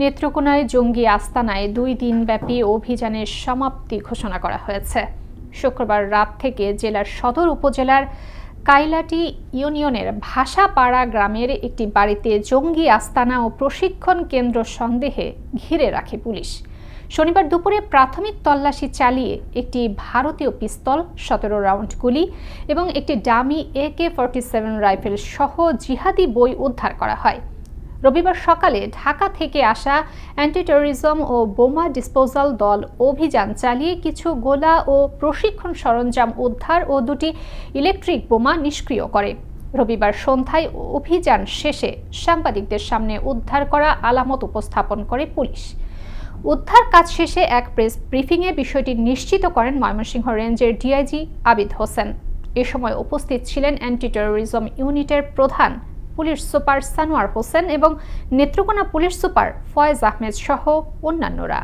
নেত্রকোনায় জঙ্গি আস্তানায় দুই দিনব্যাপী অভিযানের সমাপ্তি ঘোষণা করা হয়েছে। শুক্রবার রাত থেকে জেলার সদর উপজেলার কাইলাটি ইউনিয়নের ভাষাপাড়া গ্রামের একটি বাড়িতে জঙ্গি আস্তানা ও প্রশিক্ষণ কেন্দ্র সন্দেহে ঘিরে রাখে পুলিশ। শনিবার দুপুরে প্রাথমিক তল্লাশি চালিয়ে একটি ভারতীয় পিস্তল, সতেরো রাউন্ড গুলি এবং একটি dummy AK forty seven rifle সহ জিহাদি বই উদ্ধার করা হয়। রবিবার সকালে ঢাকা থেকে আসা অ্যান্টি টেরোরিজম ও বোমা ডিসপোজাল দল অভিযান চালিয়ে কিছু গোলা ও প্রশিক্ষণ সরঞ্জাম উদ্ধার ও দুটি ইলেকট্রিক বোমা নিষ্ক্রিয় করে। রবিবার সন্ধ্যায় অভিযান শেষে সাংবাদিকদের সামনে উদ্ধার করা আলামত উপস্থাপন করে পুলিশ। উদ্ধার কাজ শেষে এক প্রেস ব্রিফিংয়ে বিষয়টি নিশ্চিত করেন ময়মনসিংহ রেঞ্জের ডিআইজি আবিদ হোসেন। এ সময় উপস্থিত ছিলেন অ্যান্টি টেরোরিজম ইউনিটের প্রধান পুলিশ সুপার সানোয়ার হোসেন এবং নেত্রকোনা পুলিশ সুপার ফয়েজ আহমেদ সহ অন্যান্যরা।